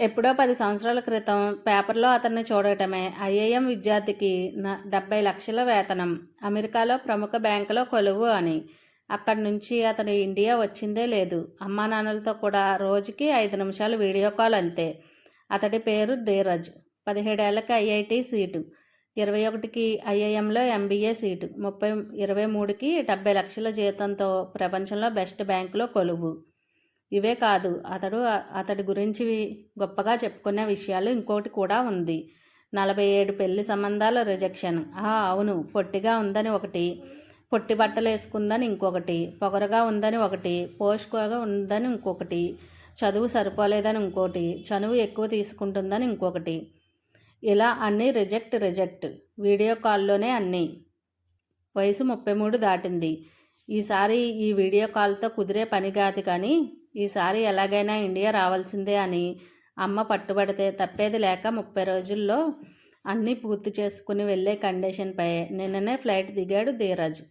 ఎప్పుడో పది సంవత్సరాల క్రితం పేపర్లో అతన్ని చూడటమే ఐఐఎం విద్యార్థికి న- డెబ్బై లక్షల వేతనం. అమెరికాలో ప్రముఖ బ్యాంకులో కొలువు అని. అక్కడి నుంచి అతను ఇండియా వచ్చిందే లేదు. అమ్మా నాన్నలతో కూడా రోజుకి ఐదు నిమిషాలు వీడియో కాల్ అంతే. అతడి పేరు ధీరజ్. పదిహేడేళ్ళకి IIT seat. ఇరవై ఒకటికి ఐఐఎంలో ఎంబీఏ సీటు. ముప్పై ఇరవై మూడుకి డెబ్బై లక్షల జీతంతో ప్రపంచంలో బెస్ట్ బ్యాంకులో కొలువు. ఇవే కాదు. అతడు అతడి గురించి గొప్పగా చెప్పుకునే విషయాలు ఇంకోటి కూడా ఉంది. నలభై ఏడు పెళ్ళి సంబంధాల రిజెక్షన్. ఆ అవును. పొట్టిగా ఉందని ఒకటి పొట్టి బట్టలు వేసుకుందని ఇంకొకటి పొగరగా ఉందని ఒకటి పోషకగా ఉందని ఇంకొకటి చదువు సరిపోలేదని ఇంకోటి చనువు ఎక్కువ తీసుకుంటుందని ఇంకొకటి. ఇలా అన్నీ రిజెక్ట్ రిజెక్ట్. వీడియో కాల్లోనే అన్నీ. వయసు ముప్పై మూడు దాటింది. ఈసారి ఈ వీడియో కాల్తో కుదిరే పని కాదు కానీ ఈసారి ఎలాగైనా ఇండియా రావాల్సిందే అని అమ్మ పట్టుబడితే తప్పేది లేక ముప్పై రోజుల్లో అన్నీ పూర్తి చేసుకుని వెళ్ళే కండిషన్పై నిన్ననే ఫ్లైట్ దిగాడు ధీరజ్.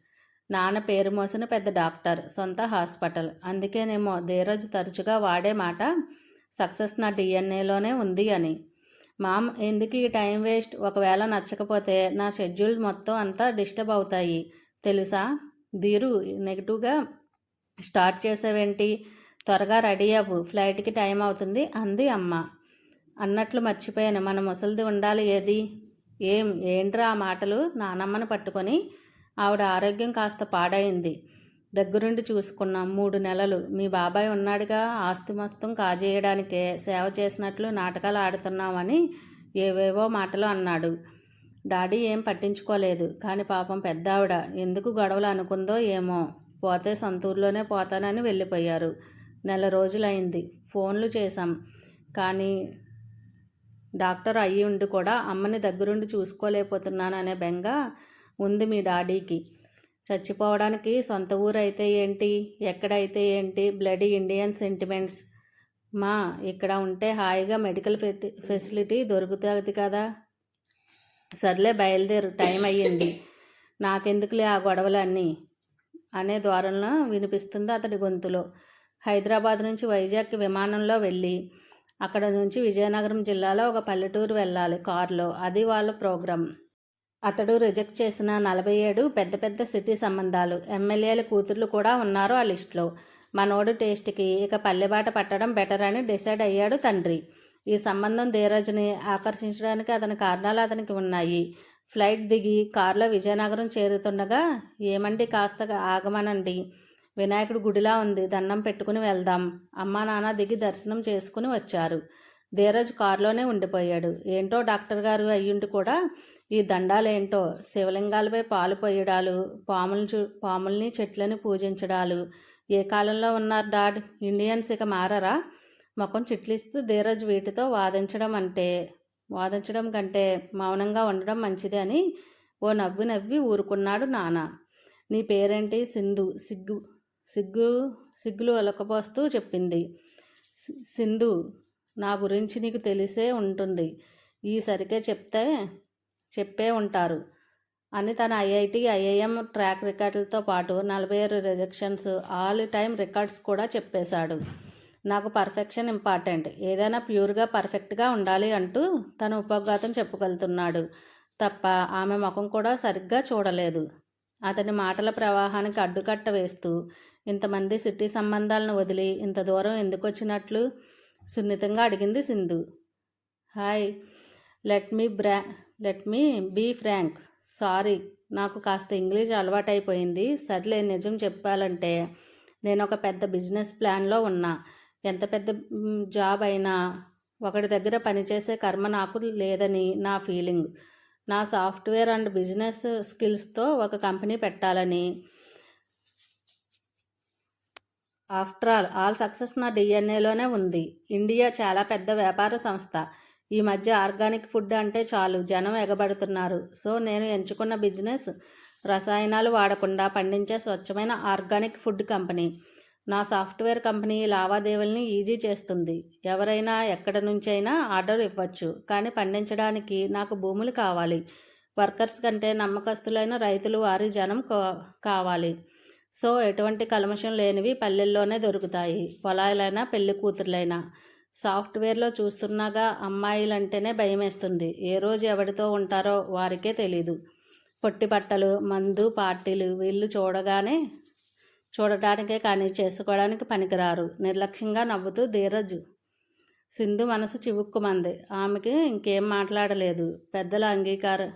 నాన్న పేరు మోసిన పెద్ద డాక్టర్ సొంత హాస్పిటల్. అందుకేనేమో ధీరజ్ తరచుగా వాడే మాట సక్సెస్ నా డిఎన్ఏలోనే ఉంది అని. మామ్ ఎందుకు ఈ టైం వేస్ట్? ఒకవేళ నచ్చకపోతే నా షెడ్యూల్ మొత్తం అంతా డిస్టర్బ్ అవుతాయి. తెలుసా? ధీరు నెగిటివ్గా స్టార్ట్ చేసేవేంటి? త్వరగా రెడీ అవ్వు. ఫ్లైట్కి టైం అవుతుంది. అంది అమ్మ. అన్నట్లు మర్చిపోయాను. మన ముసలిది ఉండాలి ఏది? ఏం? ఏంట్రా ఆ మాటలు? నానమ్మను పట్టుకొని ఆవిడ ఆరోగ్యం కాస్త పాడైంది. దగ్గరుండి చూసుకున్నాం. మూడు నెలలు. మీ బాబాయ్ ఉన్నాడుగా? ఆస్తి మొత్తం కాజేయడానికే. సేవ చేసినట్లు నాటకాలు ఆడుతున్నామని ఏవేవో మాటలు అన్నాడు. డాడీ ఏం పట్టించుకోలేదు. కానీ పాపం పెద్ద ఆవిడ ఎందుకు గొడవలు అనుకుందో ఏమో. పోతే సొంతూరులోనే పోతానని వెళ్ళిపోయారు. నెల రోజులైంది. ఫోన్లు చేశాం. కానీ డాక్టర్ అయ్యి ఉండి కూడా అమ్మని దగ్గరుండి చూసుకోలేకపోతున్నాను అనే బెంగ ఉంది మీ డాడీకి. చచ్చిపోవడానికి సొంత ఊరు అయితే ఏంటి? ఎక్కడైతే ఏంటి? Bloody Indian sentiments. మా ఇక్కడ ఉంటే హాయిగా మెడికల్ ఫెటి ఫెసిలిటీ దొరుకుతుంది కదా. సర్లే బయలుదేరు. టైం అయ్యింది. నాకెందుకులే ఆ గొడవలన్నీ? అనే ద్వారంలో వినిపిస్తుంది అతడి గొంతులో. హైదరాబాద్ నుంచి వైజాగ్ విమానంలో వెళ్ళి అక్కడ నుంచి విజయనగరం జిల్లాలో ఒక పల్లెటూరు వెళ్ళాలి కారులో. అది వాళ్ళ ప్రోగ్రాం. అతడు రిజెక్ట్ చేసిన నలభై ఏడు పెద్ద పెద్ద సిటీ సంబంధాలు. ఎమ్మెల్యేల కూతుర్లు కూడా ఉన్నారు ఆ లిస్టులో. మనోడు టేస్ట్కి ఇక పల్లెబాట పట్టడం బెటర్ అని డిసైడ్ అయ్యాడు తండ్రి. ఈ సంబంధం ధీరజ్ని ఆకర్షించడానికి అతని కారణాలు అతనికి ఉన్నాయి. ఫ్లైట్ దిగి కారులో విజయనగరం చేరుతుండగా ఏమండి కాస్త ఆగమనండి. వినాయకుడు గుడిలా ఉంది. దండం పెట్టుకుని వెళ్దాం. అమ్మా నాన్న దిగి దర్శనం చేసుకుని వచ్చారు. ధీరజ్ కారులోనే ఉండిపోయాడు. ఏంటో డాక్టర్ గారు అయ్యుండి కూడా ఈ దండాలేంటో? శివలింగాలపై పాలు పోయడాలు పాములు చూ పాముల్ని చెట్లని పూజించడాలు. ఏ కాలంలో ఉన్నారు డాడ్? ఇండియన్స్ ఇక మారరా? ముఖం చిట్లిస్తూ ధీరజ్ వీటితో వాదించడం అంటే వాదించడం కంటే మౌనంగా ఉండడం మంచిది అని ఓ నవ్వి నవ్వి ఊరుకున్నాడు నాన్న. నీ పేరేంటి? సింధు. సిగ్గు. సిగ్గు సిగ్గులు అలకపోస్తూ చెప్పింది. సింధు నా గురించి నీకు తెలిసే ఉంటుంది. ఈ సరికే చెప్తే చెప్పే ఉంటారు. అని తన ఐఐటి ఐఐఎం ట్రాక్ రికార్డులతో పాటు నలభై ఆరు రిజెక్షన్స్ ఆల్ టైమ్ రికార్డ్స్ కూడా చెప్పేశాడు. నాకు పర్ఫెక్షన్ ఇంపార్టెంట్. ఏదైనా ప్యూర్గా పర్ఫెక్ట్గా ఉండాలి అంటూ తన ఉపఘాతం చెప్పుకెళ్తున్నాడు. తప్ప ఆమె ముఖం కూడా సరిగ్గా చూడలేదు. అతని మాటల ప్రవాహానికి అడ్డుకట్ట వేస్తూ ఇంతమంది సిటీ సంబంధాలను వదిలి ఇంత దూరం ఎందుకు వచ్చినట్లు సున్నితంగా అడిగింది Sindhu. Hi let me bra let me be frank. Sorry నాకు కాస్త ఇంగ్లీష్ అలవాటైపోయింది. సర్లే నిజం చెప్పాలంటే నేను ఒక పెద్ద బిజినెస్ ప్లాన్లో ఉన్నా. ఎంత పెద్ద జాబ్ అయినా ఒకటి దగ్గర పనిచేసే కర్మ నాకు లేదని నా ఫీలింగ్. నా సాఫ్ట్వేర్ అండ్ బిజినెస్ స్కిల్స్తో ఒక కంపెనీ పెట్టాలని ఆఫ్టర్ ఆల్ ఆల్ సక్సెస్ నా డిఎన్ఏలోనే ఉంది. ఇండియా చాలా పెద్ద వ్యాపార సంస్థ. ఈ మధ్య ఆర్గానిక్ ఫుడ్ అంటే చాలు జనం ఎగబడుతున్నారు. సో నేను ఎంచుకున్న బిజినెస్ రసాయనాలు వాడకుండా పండించే స్వచ్ఛమైన ఆర్గానిక్ ఫుడ్ కంపెనీ. నా సాఫ్ట్వేర్ కంపెనీ ఈ లావాదేవీల్ని ఈజీ చేస్తుంది. ఎవరైనా ఎక్కడి నుంచైనా ఆర్డర్ ఇవ్వచ్చు. కానీ పండించడానికి నాకు భూములు కావాలి. వర్కర్స్ కంటే నమ్మకస్తులైన రైతులు వారి జనం కావాలి. సో ఎటువంటి కల్మషం లేనివి పల్లెల్లోనే దొరుకుతాయి. పొలాలైనా పెళ్ళి కూతురులైనా. సాఫ్ట్వేర్లో చూస్తున్నాగా అమ్మాయిలంటేనే భయమేస్తుంది. ఏ రోజు ఎవరితో ఉంటారో వారికే తెలీదు. పొట్టి బట్టలు మందు పార్టీలు వీళ్ళు చూడగానే చూడటానికే కానీ చేసుకోవడానికి పనికిరారు. నిర్లక్ష్యంగా నవ్వుతూ ధీరజ్ సింధు మనసు చివుక్కుమంది. ఆమెకి ఇంకేం మాట్లాడలేదు. పెద్దల అంగీకారం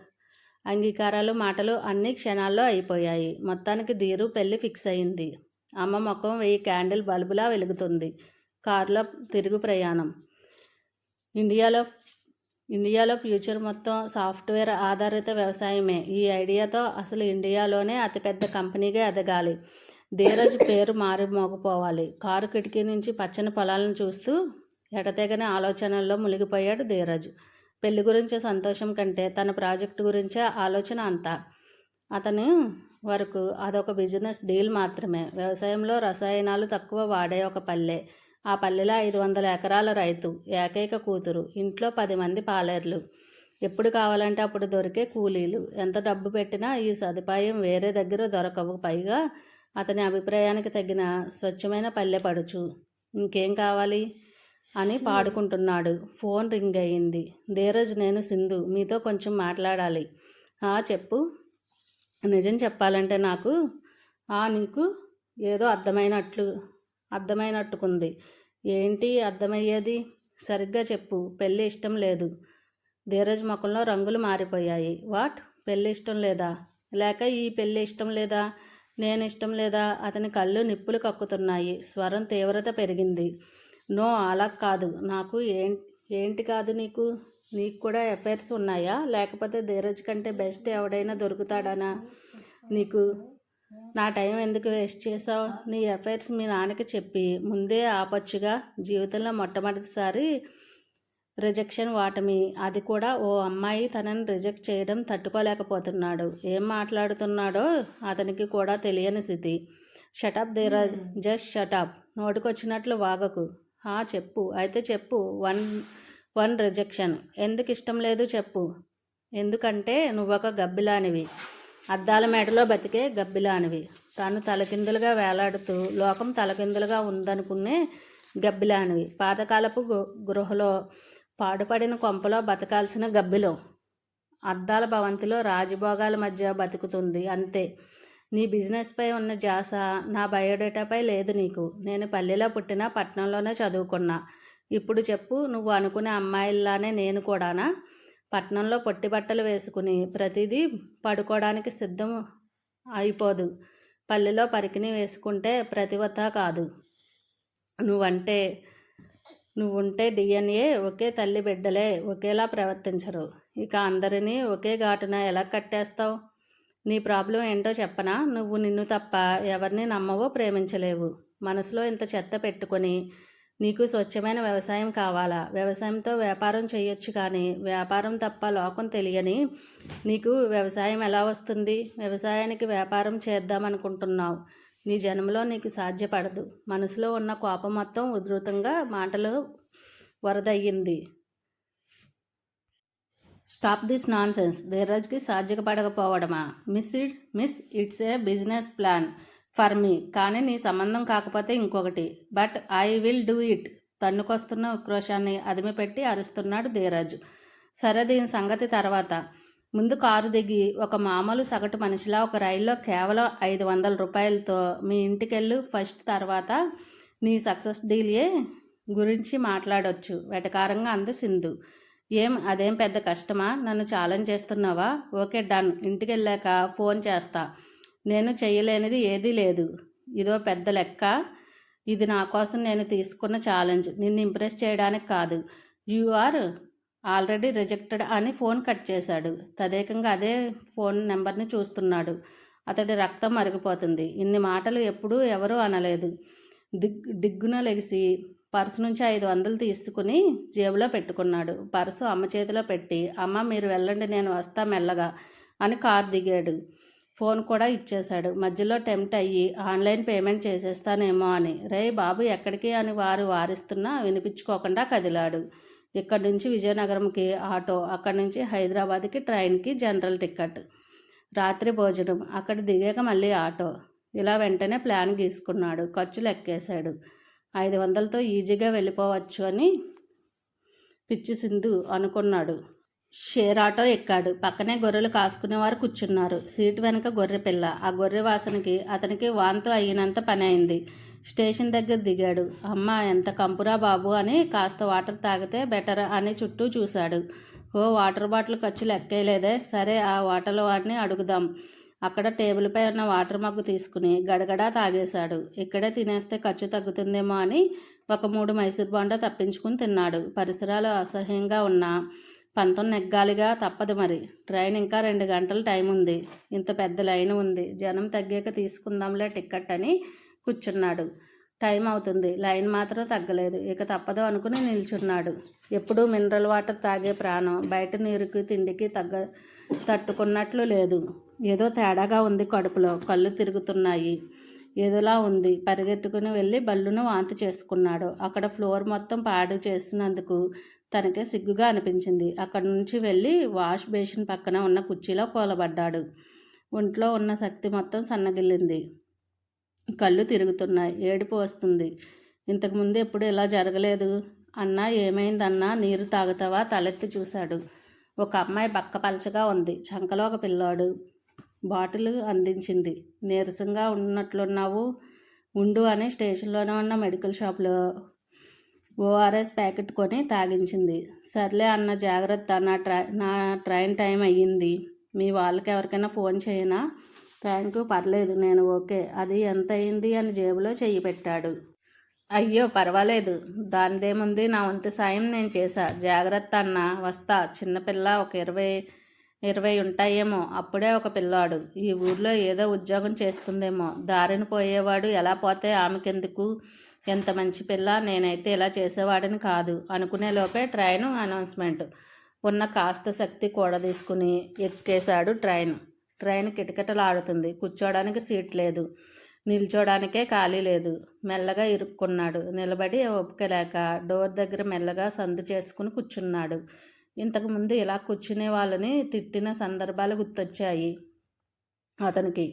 అంగీకారాలు మాటలు అన్ని క్షణాల్లో అయిపోయాయి. మొత్తానికి ధీరు పెళ్ళి ఫిక్స్ అయింది. అమ్మ ముఖం వెయ్యి క్యాండిల్ బల్బులా వెలుగుతుంది. కారులో తిరుగు ప్రయాణం. ఇండియాలో ఇండియాలో ఫ్యూచర్ మొత్తం సాఫ్ట్వేర్ ఆధారిత వ్యవసాయమే. ఈ ఐడియాతో అసలు ఇండియాలోనే అతిపెద్ద కంపెనీగా ఎదగాలి. ధీరజ్ పేరు మారి మోగపోవాలి. కారు కిటికీ నుంచి పచ్చని పొలాలను చూస్తూ ఎడతెగని ఆలోచనల్లో మునిగిపోయాడు ధీరజ్. పెళ్ళి గురించే సంతోషం కంటే తన ప్రాజెక్టు గురించే ఆలోచన అంతా. అతను వరకు అదొక బిజినెస్ డీల్ మాత్రమే. వ్యవసాయంలో రసాయనాలు తక్కువ వాడే ఒక పల్లె. ఆ పల్లెలో ఐదు వందల ఎకరాల రైతు ఏకైక కూతురు ఇంట్లో పది మంది పాలేర్లు. ఎప్పుడు కావాలంటే అప్పుడు దొరికే కూలీలు. ఎంత డబ్బు పెట్టినా ఈ సదుపాయం వేరే దగ్గర దొరకవు. పైగా అతని అభిప్రాయానికి తగిన స్వచ్ఛమైన పల్లె పడుచు. ఇంకేం కావాలి? అని పాడుకుంటున్నాడు. ఫోన్ రింగ్ అయ్యింది ధీరజ్ నేను సింధు మీతో కొంచెం మాట్లాడాలి. ఆ చెప్పు. నిజం చెప్పాలంటే నాకు ఆ నీకు ఏదో అర్థమైనట్లు అర్థమైనట్టుకుంది. ఏంటి అర్థమయ్యేది? సరిగ్గా చెప్పు. పెళ్ళి ఇష్టం లేదు. ధీరజ్ ముఖంలో రంగులు మారిపోయాయి. వాట్? పెళ్ళి ఇష్టం లేదా? లేక ఈ పెళ్ళి ఇష్టం లేదా? నేను ఇష్టం లేదా? అతని కళ్ళు నిప్పులు కక్కుతున్నాయి. స్వరం తీవ్రత పెరిగింది. నో అలా కాదు. నాకు ఏం ఏంటి కాదు నీకు? నీకు కూడా ఎఫైర్స్ ఉన్నాయా? లేకపోతే ధీరజ్ కంటే బెస్ట్ ఎవడైనా దొరుకుతాడనా? నీకు నా టైం ఎందుకు వేస్ట్ చేసావు నీ ఎఫైర్స్ మీ నాన్నకి చెప్పి ముందే ఆపొచ్చుగా. జీవితంలో మొట్టమొదటిసారి రిజెక్షన్ వాటమి. అది కూడా ఓ అమ్మాయి తనని రిజెక్ట్ చేయడం తట్టుకోలేకపోతున్నాడు. ఏం మాట్లాడుతున్నాడో అతనికి కూడా తెలియని స్థితి. Shut up Dheeraj just shut up. నోటికొచ్చినట్లు వాగకు. "ఆ, చెప్పు. అయితే చెప్పు. వన్ వన్ రిజెక్షన్ ఎందుకు ఇష్టం లేదు చెప్పు. ఎందుకంటే నువ్వొక గబ్బిలానివి. అద్దాల మేడలో బతికే గబ్బిలానివి. తాను తలకిందులుగా వేలాడుతూ లోకం తలకిందులుగా ఉందనుకునే గబ్బిలానివి. పాతకాలపు గు- గృహలో పాడుపడిన కొంపలో బతకాల్సిన గబ్బిలో. అద్దాల భవంతిలో రాజభోగాల మధ్య బతుకుతుంది. అంతే. నీ బిజినెస్పై ఉన్న జాస నా బయోడేటాపై లేదు నీకు. నేను పల్లెలో పుట్టిన పట్నంలోనే చదువుకున్నా. ఇప్పుడు చెప్పు నువ్వు అనుకునే అమ్మాయిల్లానే నేను కూడానా? పట్నంలో పొట్టి బట్టలు వేసుకుని ప్రతిదీ పడుకోవడానికి సిద్ధం అయిపోదు. పల్లెలో పరికిని వేసుకుంటే ప్రతివత కాదు. నువ్వంటే నువ్వుంటే డిఎన్ఏ ఒకే తల్లి బిడ్డలే ఒకేలా ప్రవర్తించరు. ఇక అందరినీ ఒకే ఘాటున ఎలా కట్టేస్తావు? నీ ప్రాబ్లం ఏంటో చెప్పనా? నువ్వు నిన్ను తప్ప ఎవరిని నమ్మవో ప్రేమించలేవు. మనసులో ఇంత చెత్త పెట్టుకొని నీకు స్వచ్ఛమైన వ్యవసాయం కావాలా? వ్యవసాయంతో వ్యాపారం చేయొచ్చు కానీ వ్యాపారం తప్ప లోకం తెలియని నీకు వ్యవసాయం ఎలా వస్తుంది? వ్యవసాయానికి వ్యాపారం చేద్దామనుకుంటున్నావు నీ జన్మలో నీకు సాధ్యపడదు. మనసులో ఉన్న కోపం మొత్తం ఉధృతంగా మాటలు వరదయ్యింది. స్టాప్ దిస్ నాన్ సెన్స్ ధీరజ్కి సాధ్యపడకపోవడమా? Miss it miss it's a business plan for me. కానీ నీ సంబంధం కాకపోతే ఇంకొకటి. But I will do it. తన్నుకొస్తున్న ఉక్రోషాన్ని అదిమిపెట్టి అరుస్తున్నాడు ధీరజ్. సరే దీని సంగతి తర్వాత. ముందు కారు దిగి ఒక మామూలు సగటు మనిషిలా ఒక రైల్లో కేవలం ఐదు వందల రూపాయలతో మీ ఇంటికెళ్ళు. ఫస్ట్ తర్వాత నీ సక్సెస్ డీలే గురించి మాట్లాడొచ్చు. వెటకారంగా అంది సింధు. ఏం అదేం పెద్ద కష్టమా? నన్ను ఛాలెంజ్ చేస్తున్నావా? Okay done. ఇంటికి వెళ్ళాక ఫోన్ చేస్తా. నేను చేయలేనిది ఏదీ లేదు. ఇదో పెద్ద లెక్క. ఇది నా కోసం నేను తీసుకున్న ఛాలెంజ్. నిన్ను ఇంప్రెస్ చేయడానికి కాదు. యు ఆర్ ఆల్రెడీ రిజెక్టెడ్ అని ఫోన్ కట్ చేశాడు. తదేకంగా అదే ఫోన్ నెంబర్ని చూస్తున్నాడు. అతడి రక్తం మరిగిపోతుంది. ఇన్ని మాటలు ఎప్పుడూ ఎవరూ అనలేదు. దిగ్ దిగ్గున లెగిసి పర్సు నుంచి ఐదు వందలు తీసుకుని జేబులో పెట్టుకున్నాడు. పర్సు అమ్మ చేతిలో పెట్టి అమ్మ మీరు వెళ్ళండి నేను వస్తా మెల్లగా అని కార్ దిగాడు. ఫోన్ కూడా ఇచ్చేశాడు. మధ్యలో టెంప్ట్ అయ్యి ఆన్లైన్ పేమెంట్ చేసేస్తానేమో అని. రే బాబు ఎక్కడికి? అని వారు వారిస్తున్నా వినిపించుకోకుండా కదిలాడు. ఇక్కడి నుంచి విజయనగరంకి ఆటో అక్కడి నుంచి హైదరాబాద్కి ట్రైన్కి జనరల్ టికెట్ రాత్రి భోజనం. అక్కడ దిగాక మళ్ళీ ఆటో. ఇలా వెంటనే ప్లాన్ గీసుకున్నాడు. ఖర్చులు ఎక్కేశాడు. ఐదు వందలతో ఈజీగా వెళ్ళిపోవచ్చు అని పిచ్చి సింధు అనుకున్నాడు. షేర్ ఆటో ఎక్కాడు. పక్కనే గొర్రెలు కాసుకునేవారు కూర్చున్నారు. సీటు వెనక గొర్రె పిల్ల. ఆ గొర్రె వాసనకి అతనికి వాంతో అయినంత పని అయింది. స్టేషన్ దగ్గర దిగాడు. అమ్మ ఎంత కంపురా బాబు అని కాస్త వాటర్ తాగితే బెటర్ అని చుట్టూ చూశాడు. ఓ వాటర్ బాటిల్ ఖర్చు లెక్కేయలేదే. సరే ఆ వాటర్ వాడిని అడుగుదాం. అక్కడ టేబుల్పై ఉన్న వాటర్ మగ్గు తీసుకుని గడగడా తాగేశాడు. ఇక్కడే తినేస్తే ఖర్చు తగ్గుతుందేమో అని ఒక మూడు మైసూర్ బాండా తప్పించుకుని తిన్నాడు. పరిసరాలు అసహ్యంగా ఉన్నా పంతం నెగ్గాలిగా తప్పదు మరి. ట్రైన్ ఇంకా రెండు గంటలు టైం ఉంది. ఇంత పెద్ద లైన్ ఉంది. జనం తగ్గాక తీసుకుందాంలే టిక్కెట్ అని కూర్చున్నాడు. టైం అవుతుంది. లైన్ మాత్రం తగ్గలేదు. ఇక తప్పదు అనుకుని నిల్చున్నాడు. ఎప్పుడూ మినరల్ వాటర్ తాగే ప్రాణం. బయట నీరుకి తిండికి తగ్గ తట్టుకున్నట్లు లేదు. ఏదో తేడాగా ఉంది కడుపులో. కళ్ళు తిరుగుతున్నాయి. ఏదోలా ఉంది. పరిగెట్టుకుని వెళ్ళి బల్లును వాంతి చేసుకున్నాడు. అక్కడ ఫ్లోర్ మొత్తం పాడు చేసినందుకు తనకే సిగ్గుగా అనిపించింది. అక్కడి నుంచి వెళ్ళి వాష్ బేసిన్ పక్కన ఉన్న కుర్చీలో కూలబడ్డాడు. ఒంట్లో ఉన్న శక్తి మొత్తం సన్నగిల్లింది. కళ్ళు తిరుగుతున్నాయి. ఏడుపు వస్తుంది. ఇంతకుముందు ఎప్పుడు ఇలా జరగలేదు. అన్నా ఏమైందన్నా? నీరు తాగుతావా? తలెత్తి చూశాడు. ఒక అమ్మాయి బక్కపలచగా ఉంది. చంకలో ఒక పిల్లాడు. బాటిల్ అందించింది. నీరసంగా ఉన్నట్లున్నావు? ఉండు అని స్టేషన్లోనే ఉన్న మెడికల్ షాప్లో ఓఆర్ఎస్ ప్యాకెట్ కొని తాగించింది. సర్లే అన్న జాగ్రత్త. నా ట్రై నా ట్రైన్ టైం అయ్యింది. మీ వాళ్ళకి ఎవరికైనా ఫోన్ చేయనా? థ్యాంక్ యూ పర్లేదు. నేను ఓకే. అది ఎంత అయింది అని జేబులో చెయ్యి పెట్టాడు. అయ్యో పర్వాలేదు. దానిదేముంది? నా వంతు సాయం నేను చేశా. జాగ్రత్త అన్న వస్తా. చిన్నపిల్ల ఒక ఇరవై ఇరవై ఉంటాయేమో. అప్పుడే ఒక పిల్లాడు. ఈ ఊర్లో ఏదో ఉద్యోగం చేస్తుందేమో. దారిని పోయేవాడు ఎలా పోతే ఆమెకెందుకు? ఎంత మంచి పిల్ల? నేనైతే ఇలా చేసేవాడిని కాదు. అనుకునే లోపే ట్రైన్ అనౌన్స్మెంట్. ఉన్న కాస్త శక్తి కూడదీసుకుని ఎక్కేశాడు ట్రైన్. ట్రైన్ కిటకిటలాడుతుంది. కూర్చోడానికి సీట్ లేదు. నిల్చోడానికే ఖాళీ లేదు. మెల్లగా ఇరుక్కున్నాడు. నిలబడి ఒప్పుకోలేక డోర్ దగ్గర మెల్లగా సందు చేసుకుని కూర్చున్నాడు. ఇంతకుముందు ఇలా కూర్చునే వాళ్ళని తిట్టిన సందర్భాలు గుర్తొచ్చాయి. అతనికి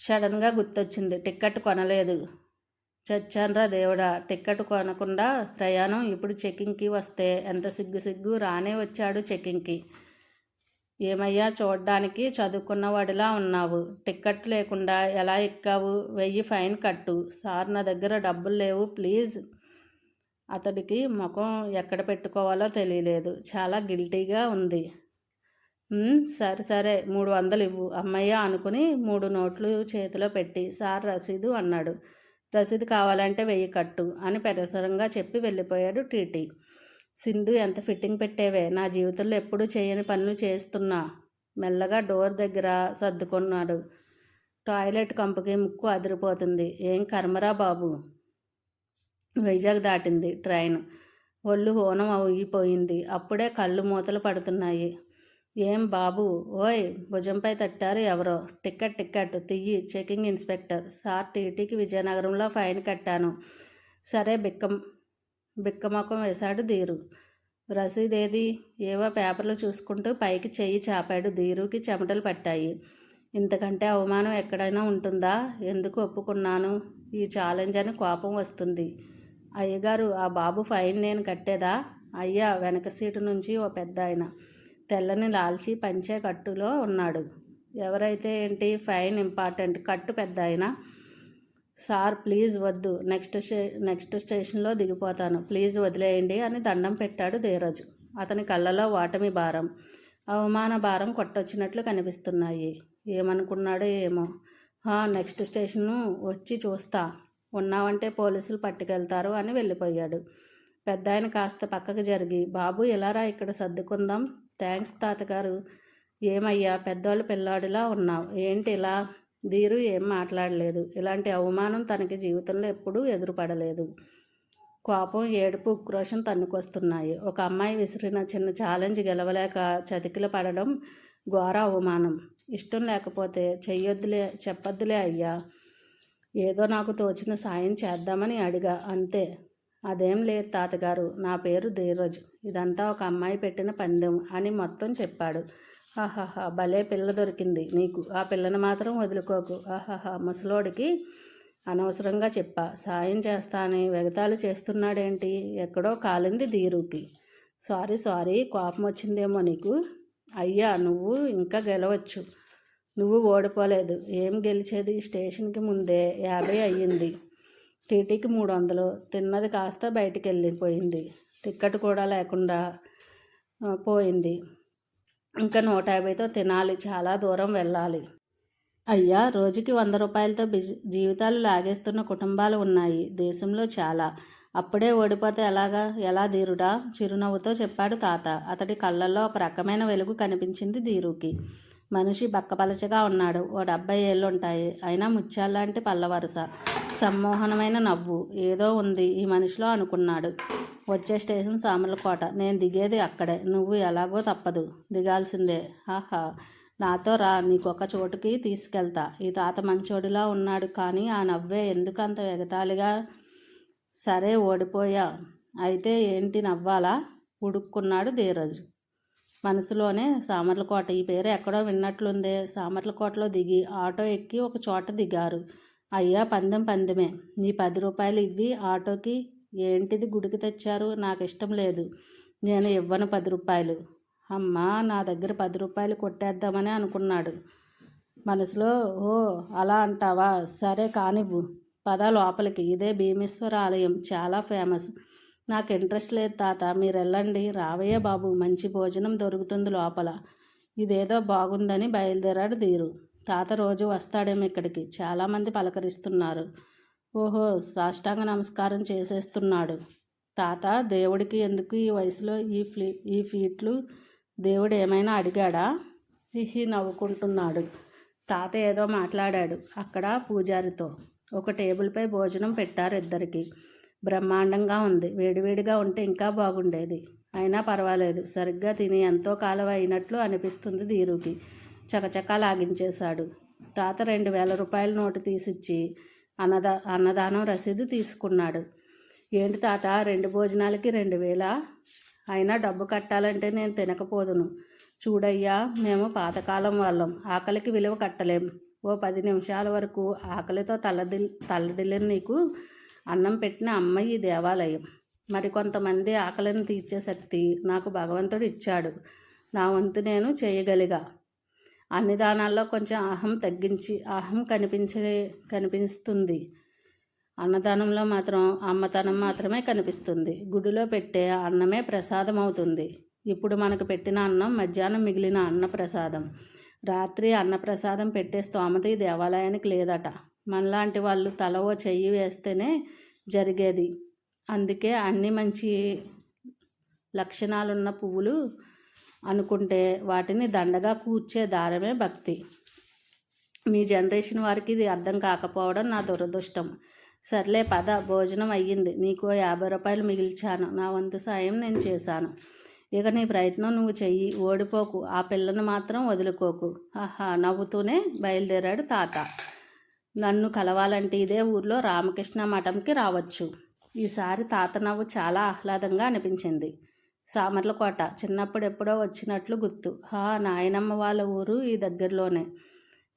సడన్గా గుర్తొచ్చింది. టిక్కెట్ కొనలేదు. చచ్చాన్రా దేవుడా! టిక్కెట్ కొనకుండా ప్రయాణం ఇప్పుడు చెకింగ్కి వస్తే ఎంత సిగ్గు సిగ్గు రానే వచ్చాడు చెకింగ్కి. ఏమయ్యా చూడ్డానికి చదువుకున్నవాడిలా ఉన్నావు. టిక్కెట్ లేకుండా ఎలా ఎక్కావు? వెయ్యి ఫైన్ కట్టు. సార్ నా దగ్గర డబ్బులు లేవు. ప్లీజ్. అతడికి ముఖం ఎక్కడ పెట్టుకోవాలో తెలియలేదు. చాలా గిల్టీగా ఉంది. సరే సరే. మూడు వందలు ఇవ్వు. అమ్మయ్య అనుకుని మూడు నోట్లు చేతిలో పెట్టి సార్ రసీదు అన్నాడు. రసీదు కావాలంటే వెయ్యి కట్టు అని పెరసరంగా చెప్పి వెళ్ళిపోయాడు టీటీ. సింధు ఎంత ఫిట్టింగ్ పెట్టేవే? నా జీవితంలో ఎప్పుడూ చేయని పనులు చేస్తున్నా. మెల్లగా డోర్ దగ్గర సర్దుకున్నాడు. టాయిలెట్ కంపుకి ముక్కు అదిరిపోతుంది. ఏం కర్మరా బాబు? వైజాగ్ దాటింది ట్రైన్. ఒళ్ళు హోనం అయిపోయింది అప్పుడే కళ్ళు మూతలు పడుతున్నాయి. ఏం బాబు? ఓయ్ భుజంపై తట్టారు ఎవరో? టిక్కెట్ టిక్కెట్ తియ్యి చెకింగ్ ఇన్స్పెక్టర్. సార్ టీటీకి విజయనగరంలో ఫైన్ కట్టాను. సరే బిక్కం బిక్కమొక్కం వేశాడు ధీరు. రసీదేది ఏవో పేపర్లు చూసుకుంటూ పైకి చెయ్యి చాపాడు. ధీరుకి చెమటలు పట్టాయి. ఇంతకంటే అవమానం ఎక్కడైనా ఉంటుందా? ఎందుకు ఒప్పుకున్నాను? ఈ ఛాలెంజ్ అని కోపం వస్తుంది. అయ్యగారు ఆ బాబు ఫైన్ నేను కట్టేదా? అయ్యా వెనక సీటు నుంచి ఓ పెద్ద ఆయన తెల్లని లాల్చి పంచే కట్టులో ఉన్నాడు. ఎవరైతే ఏంటి ఫైన్ ఇంపార్టెంట్ కట్టు పెద్ద ఆయన సార్ ప్లీజ్ వద్దు. నెక్స్ట్ స్టే నెక్స్ట్ స్టేషన్లో దిగిపోతాను. ప్లీజ్ వదిలేయండి అని దండం పెట్టాడు ధీరజ్. అతని కళ్ళలో వాటమి భారం అవమాన భారం కొట్టొచ్చినట్లు కనిపిస్తున్నాయి. ఏమనుకున్నాడో ఏమో. నెక్స్ట్ స్టేషను వచ్చి చూస్తా. ఉన్నావంటే పోలీసులు పట్టుకెళ్తారు అని వెళ్ళిపోయాడు. పెద్ద ఆయన కాస్త పక్కకు జరిగి బాబు ఎలారా ఇక్కడ సర్దుకుందాం? థ్యాంక్స్ తాతగారు. ఏమయ్యా పెద్దవాళ్ళు పిల్లాడిలా ఉన్నావు. ఏంటి ఇలా ధీరు ఏం మాట్లాడలేదు. ఇలాంటి అవమానం తనకి జీవితంలో ఎప్పుడూ ఎదురుపడలేదు. కోపం ఏడుపు ఉక్రోషం తన్నుకొస్తున్నాయి. ఒక అమ్మాయి విసిరిన చిన్న ఛాలెంజ్ గెలవలేక చతికిల పడడం ఘోర అవమానం. ఇష్టం లేకపోతే చెయ్యొద్దులే చెప్పొద్దులే అయ్యా. ఏదో నాకు తోచిన సాయం చేద్దామని అడిగా. అంతే. అదేం లేదు తాతగారు. నా పేరు ధీరజ్. ఇదంతా ఒక అమ్మాయి పెట్టిన పందెం అని మొత్తం చెప్పాడు. ఆహాహా భలే పిల్ల దొరికింది నీకు. ఆ పిల్లని మాత్రం వదులుకోకు. ఆహాహా ముసలోడికి అనవసరంగా చెప్పా. సాయం చేస్తా అని వెగతాలు చేస్తున్నాడేంటి? ఎక్కడో కాలింది ధీరుకి. సారీ సారీ కోపం వచ్చిందేమో నీకు? అయ్యా నువ్వు ఇంకా గెలవచ్చు. నువ్వు ఓడిపోలేదు. ఏం గెలిచేది? స్టేషన్కి ముందే యాభై అయ్యింది. టీటీకి మూడు వందలు తిన్నది కాస్త బయటికి వెళ్ళిపోయింది టిక్కెట్ కూడా లేకుండా పోయింది. ఇంకా నూట యాభైతో తినాలి. చాలా దూరం వెళ్ళాలి. అయ్యా రోజుకి వంద రూపాయలతో బిజీ జీవితాలు లాగేస్తున్న కుటుంబాలు ఉన్నాయి. దేశంలో చాలా. అప్పుడే ఓడిపోతే ఎలాగా? ఎలా ధీరుడా? చిరునవ్వుతో చెప్పాడు తాత. అతడి కళ్ళల్లో ఒక రకమైన వెలుగు కనిపించింది ధీరుకి. మనిషి బక్కపలచగా ఉన్నాడు. ఓ డెబ్బై ఏళ్ళుంటాయి. అయినా ముత్యాల్లాంటి పల్లవరుస. సమ్మోహనమైన నవ్వు. ఏదో ఉంది. ఈ మనిషిలో అనుకున్నాడు. వచ్చే స్టేషన్ సామర్లకోట నేను దిగేది అక్కడే. నువ్వు ఎలాగో తప్పదు. దిగాల్సిందే. ఆహా. నాతో రా. నీకొక చోటుకి తీసుకెళ్తా. ఈ తాత మంచోడిలా ఉన్నాడు కానీ ఆ నవ్వే ఎందుకంత ఎగతాళిగా? సరే ఓడిపోయా. అయితే ఏంటి నవ్వాలా? ఉడుక్కున్నాడు ధీరజు. మనసులోనే సామర్లకోట. ఈ పేరు ఎక్కడో విన్నట్లుందే. సామర్లకోటలో దిగి ఆటో ఎక్కి ఒక చోట దిగారు. అయ్యా పందెం పందెమే. నీ పది రూపాయలు ఇవ్వి ఆటోకి ఏంటిది గుడికి తెచ్చారు? నాకు ఇష్టం లేదు. నేను ఇవ్వను పది రూపాయలు. అమ్మా నా దగ్గర పది రూపాయలు కొట్టేద్దామని అనుకున్నాడు. మనసులో ఓ అలా అంటావా? సరే కానివ్వు. పద లోపలికి. ఇదే భీమేశ్వర ఆలయం. చాలా ఫేమస్. నాకు ఇంట్రెస్ట్ లేదు తాత మీరు వెళ్ళండి. రావయ్య బాబు మంచి భోజనం దొరుకుతుంది లోపల. ఇదేదో బాగుందని బయలుదేరాడు ధీరు. తాత రోజు వస్తాడేమో ఇక్కడికి. చాలామంది పలకరిస్తున్నారు. ఓహో సాష్టాంగ నమస్కారం చేసేస్తున్నాడు. తాత దేవుడికి ఎందుకు ఈ వయసులో ఈ ఫ్లీ ఈ ఫీట్లు? దేవుడు ఏమైనా అడిగాడా? హిహి నవ్వుకుంటున్నాడు. తాత ఏదో మాట్లాడాడు అక్కడ పూజారితో. ఒక టేబుల్పై భోజనం పెట్టారు ఇద్దరికి. బ్రహ్మాండంగా ఉంది. వేడివేడిగా ఉంటే ఇంకా బాగుండేది. అయినా పర్వాలేదు. సరిగ్గా తిని ఎంతో కాలం అయినట్లు అనిపిస్తుంది ధీరుకి. చకచకా లాగించేశాడు. తాత రెండు వేల రూపాయల నోటు తీసిచ్చి అన్నదా అన్నదానం రసీదు తీసుకున్నాడు. ఏంటి తాత రెండు భోజనాలకి రెండు వేల? అయినా డబ్బు కట్టాలంటే నేను తినకపోదును. చూడయ్యా మేము పాతకాలం వాళ్ళం. ఆకలికి విలువ కట్టలేం. ఓ పది నిమిషాల వరకు ఆకలితో తలదిల్ తల్లడిల్లిన నీకు. అన్నం పెట్టిన అమ్మ ఈ దేవాలయం మరికొంతమంది ఆకలిని తీర్చే శక్తి నాకు భగవంతుడు ఇచ్చాడు. నా వంతు నేను చేయగలిగా. అన్ని దానాల్లో కొంచెం అహం తగ్గించి అహం కనిపించే కనిపిస్తుంది. అన్నదానంలో మాత్రం అమ్మతనం మాత్రమే కనిపిస్తుంది. గుడిలో పెట్టే అన్నమే ప్రసాదం అవుతుంది ఇప్పుడు మనకు పెట్టిన అన్నం మధ్యాహ్నం మిగిలిన అన్న ప్రసాదం రాత్రి అన్నప్రసాదం పెట్టే స్తోమత ఈ దేవాలయానికి లేదట. మనలాంటి వాళ్ళు తలవో చెయ్యి వేస్తేనే జరిగేది. అందుకే అన్ని మంచి లక్షణాలున్న పువ్వులు అనుకుంటే వాటిని దండగా కూర్చే దారమే భక్తి. మీ జనరేషన్ వారికి ఇది అర్థం కాకపోవడం నా దురదృష్టం. సర్లే పద భోజనం అయ్యింది. నీకు యాభై రూపాయలు మిగిల్చాను. నా వంతు సాయం నేను చేశాను. ఇక నీ ప్రయత్నం నువ్వు చెయ్యి. ఓడిపోకు. ఆ పిల్లను మాత్రం వదులుకోకు. ఆహా నవ్వుతూనే బయలుదేరాడు తాత. నన్ను కలవాలంటే ఇదే ఊర్లో రామకృష్ణ మఠంకి రావచ్చు. ఈసారి తాత నవ్వు చాలా ఆహ్లాదంగా అనిపించింది. సామర్లకోట చిన్నప్పుడు ఎప్పుడో వచ్చినట్లు గుర్తు. హా నాయనమ్మ వాళ్ళ ఊరు ఈ దగ్గరలోనే.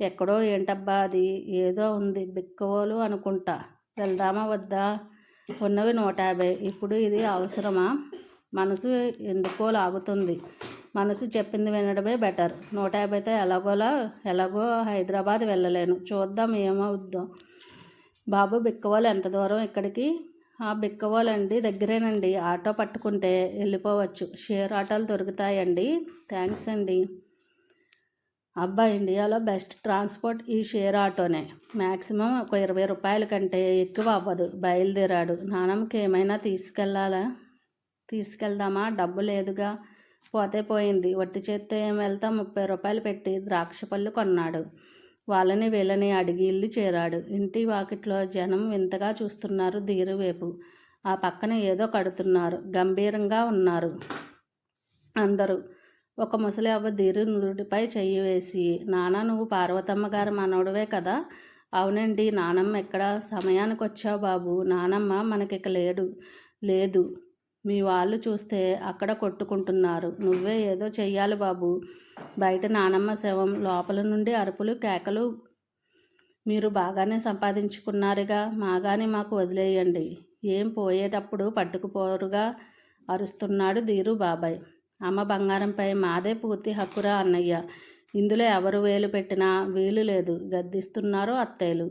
ఎక్కడో ఏంటబ్బా అది? ఏదో ఉంది. బిక్కవోలు అనుకుంటా. వెళ్దామా వద్దా? ఉన్నవి నూట యాభై. ఇప్పుడు ఇది అవసరమా? మనసు ఎందుకో లాగుతుంది. మనసు చెప్పింది వినడమే బెటర్ నూట యాభైతో ఎలాగోలా ఎలాగో హైదరాబాద్ వెళ్ళలేను. చూద్దాం ఏమవుద్దాం. బాబు బిక్కవాళ్ళు ఎంత దూరం ఇక్కడికి? ఆ బిక్కవాళ్ళండి దగ్గరేనండి. ఆటో పట్టుకుంటే వెళ్ళిపోవచ్చు. షేర్ ఆటోలు దొరుకుతాయండి. థ్యాంక్స్ అండి. అబ్బా ఇండియాలో బెస్ట్ ట్రాన్స్పోర్ట్ ఈ షేర్ ఆటోనే. మ్యాక్సిమం ఒక ఇరవై రూపాయల కంటే ఎక్కువ అవ్వదు. బయలుదేరాడు. నానమ్మకి ఏమైనా తీసుకెళ్ళాలా? తీసుకెళ్దామా? డబ్బు లేదుగా. పోతే పోయింది. వట్టి చేత్తో ఏం వెళ్తా? ముప్పై రూపాయలు పెట్టి ద్రాక్ష పళ్ళు కొన్నాడు. వాళ్ళని వీళ్ళని అడిగి ఇల్లు చేరాడు. ఇంటి వాకిట్లో జనం వింతగా చూస్తున్నారు ధీరువేపు ఆ పక్కన ఏదో కడుతున్నారు. గంభీరంగా ఉన్నారు అందరూ. ఒక ముసలి అవ్వ ధీరు నుదుటిపై చెయ్యి వేసి నానా నువ్వు పార్వతమ్మ గారి మనవడివే కదా? అవునండి నానమ్మ ఎక్కడ? సమయానికి వచ్చావు బాబు. నానమ్మ మనకిక లేడు. లేదు. మీ వాళ్ళు చూస్తే అక్కడ కొట్టుకుంటున్నారు. నువ్వే ఏదో చెయ్యాలి బాబు. బయట నానమ్మ శవం లోపల నుండి అరుపులు కేకలు మీరు బాగానే సంపాదించుకున్నారుగా. మాగాని మాకు వదిలేయండి. ఏం పోయేటప్పుడు పట్టుకుపోరుగా అరుస్తున్నాడు ధీరు బాబాయ్. అమ్మ బంగారంపై మాదే పూర్తి హక్కురా అన్నయ్య. ఇందులో ఎవరు వేలు పెట్టినా వీలు లేదు. గద్దిస్తున్నారు అత్తయ్యలు.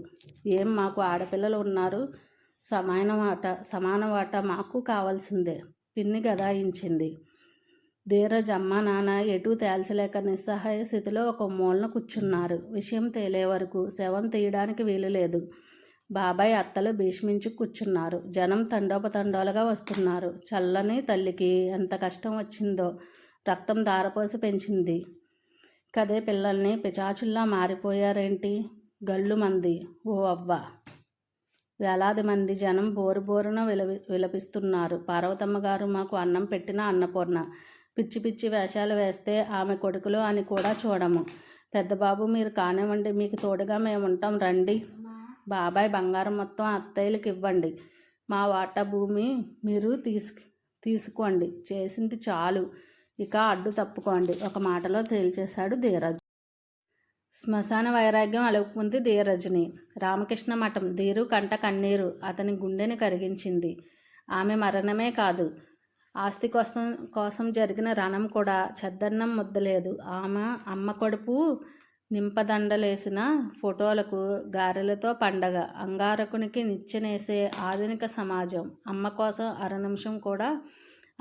ఏం మాకు ఆడపిల్లలు ఉన్నారు? సమాన వాట సమాన వాట మాకు కావాల్సిందే. పిన్ని గదాయించింది. ధీరజ్ అమ్మ నాన్న ఎటూ తేల్చలేక నిస్సహాయ స్థితిలో ఒక మూలన కూర్చున్నారు. విషయం తేలే వరకు శవం తీయడానికి వీలు లేదు. బాబాయ్ అత్తలు భీష్మించి కూర్చున్నారు. జనం తండోపతండోలుగా వస్తున్నారు. చల్లని తల్లికి ఎంత కష్టం వచ్చిందో రక్తం దారపోసి పెంచింది. కదే పిల్లల్ని పిచాచుల్లా మారిపోయారేంటి? గళ్ళు మంది. ఓ అవ్వ. వేలాది మంది జనం బోరు బోరున విలవి విలపిస్తున్నారు. పార్వతమ్మ గారు మాకు అన్నం పెట్టిన అన్నపూర్ణ. పిచ్చి పిచ్చి వేషాలు వేస్తే ఆమె కొడుకులు అని కూడా చూడము. పెద్దబాబు మీరు కానివ్వండి మీకు తోడుగా మేము ఉంటాం రండి. బాబాయ్ బంగారం మొత్తం అత్తయ్యలకి ఇవ్వండి. మా వాటా భూమి మీరు తీసు తీసుకోండి. చేసింది చాలు. ఇక అడ్డు తప్పుకోండి. ఒక మాటలో తేల్చేశాడు ధీరజ్. శ్మశాన వైరాగ్యం అలుపుకుంది ధీరజని. రామకృష్ణ మఠం ధీరు కంట కన్నీరు అతని గుండెని కరిగించింది. ఆమె మరణమే కాదు. ఆస్తి కోసం కోసం జరిగిన రణం కూడా చెద్దన్నం ముద్దలేదు. ఆమె అమ్మ కొడుపు నింపదండలేసిన ఫోటోలకు గారెలతో పండగ అంగారకునికి నిచ్చెనేసే ఆధునిక సమాజం అమ్మ కోసం అర నిమిషం కూడా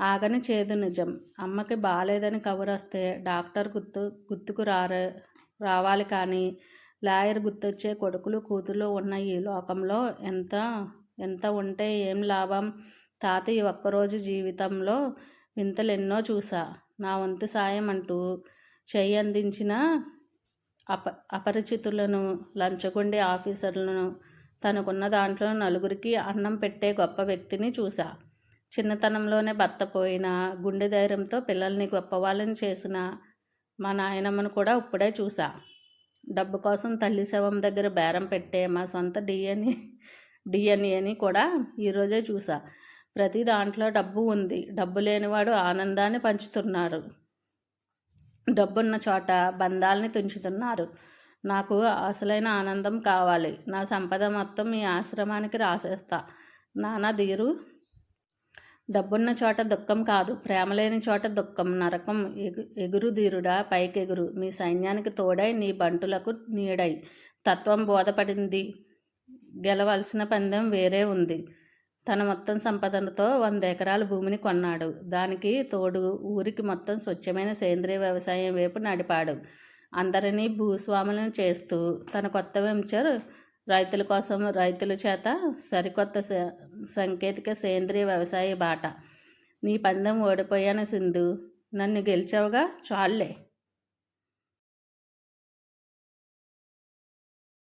ఆగని చేదు నిజం. అమ్మకి బాగాలేదని కబురొస్తే డాక్టర్ గుర్తు గుర్తుకు రారే రావాలి కానీ లాయర్ గుర్తొచ్చే కొడుకులు కూతురు ఉన్న ఈ లోకంలో ఎంత ఎంత ఉంటే ఏం లాభం? తాతయ్య ఒక్కరోజు జీవితంలో వింతలెన్నో చూసా. నా వంతు సాయం అంటూ చెయ్యి అందించిన అప అపరిచితులను లంచగొండే ఆఫీసర్లను తనకున్న దాంట్లో నలుగురికి అన్నం పెట్టే గొప్ప వ్యక్తిని చూసా. చిన్నతనంలోనే భర్త పోయిన గుండె ధైర్యంతో పిల్లల్ని గొప్పవాళ్ళని చేసిన మా నాయనమ్మను కూడా ఇప్పుడే చూసా. డబ్బు కోసం తల్లి శవం దగ్గర బేరం పెట్టే మా సొంత డిఎన్ఏ డిఎన్ఏని కూడా ఈరోజే చూసా. ప్రతి దాంట్లో డబ్బు ఉంది. డబ్బు లేనివాడు ఆనందాన్ని పంచుతున్నారు. డబ్బున్న చోట బంధాలని తుంచుతున్నారు. నాకు అసలైన ఆనందం కావాలి. నా సంపద మొత్తం మీ ఆశ్రమానికి రాసేస్తా. నానా దీరు డబ్బున్న చోట దుఃఖం కాదు ప్రేమ లేని చోట దుఃఖం. నరకం ఎగు ఎగురుదీరుడా పైకెగురు. మీ సైన్యానికి తోడై నీ బంటులకు నీడై. తత్వం బోధపడింది. గెలవలసిన పందెం వేరే ఉంది. తన మొత్తం సంపదనతో వంద ఎకరాల భూమిని కొన్నాడు. దానికి తోడు ఊరికి మొత్తం స్వచ్ఛమైన సేంద్రియ వ్యవసాయం వైపు నడిపాడు. అందరినీ భూస్వాములను చేస్తూ తన కొత్త వెంచర్ రైతుల కోసం రైతుల చేత సరికొత్త సాంకేతిక సేంద్రియ వ్యవసాయ బాట. నీ పందెం ఓడిపోయాను సింధు. నన్ను గెలిచావుగా చాలులే.